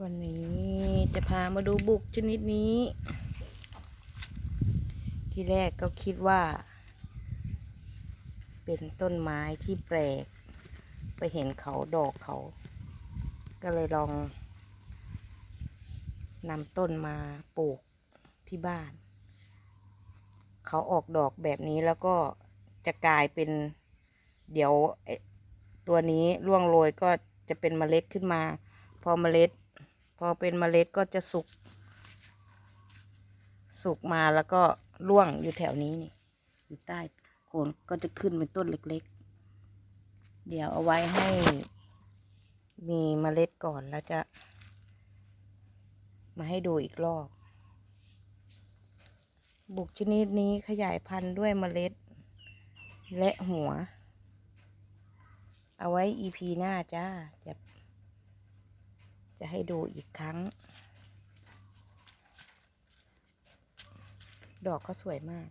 วันนี้จะพามาดูบุกชนิดนี้ ที่แรกก็คิดว่า เป็นต้นไม้ที่แปลก ไปเห็นเขาดอกเขา ก็เลยลองนำต้นมาปลูกที่บ้าน เขาออกดอกแบบนี้แล้วก็จะกลายเป็น เดี๋ยวตัวนี้ร่วงโรยก็จะเป็นเมล็ดขึ้นมา พอเมล็ด อเป็นเมล็ดก็จะสุก สุกมาแล้วก็ร่วงอยู่แถวนี้นี่ อยู่ใต้โคนก็จะขึ้นเป็นต้นเล็กๆ เดี๋ยวเอาไว้ให้ มีเมล็ดก่อนแล้วจะ มาให้ดูอีกรอบ บุกชนิดนี้ขยายพันธุ์ด้วยเมล็ด และหัว เอาไว้ EP หน้าจ้าจะ จะให้ดูอีกครั้ง ดอกเขาสวยมาก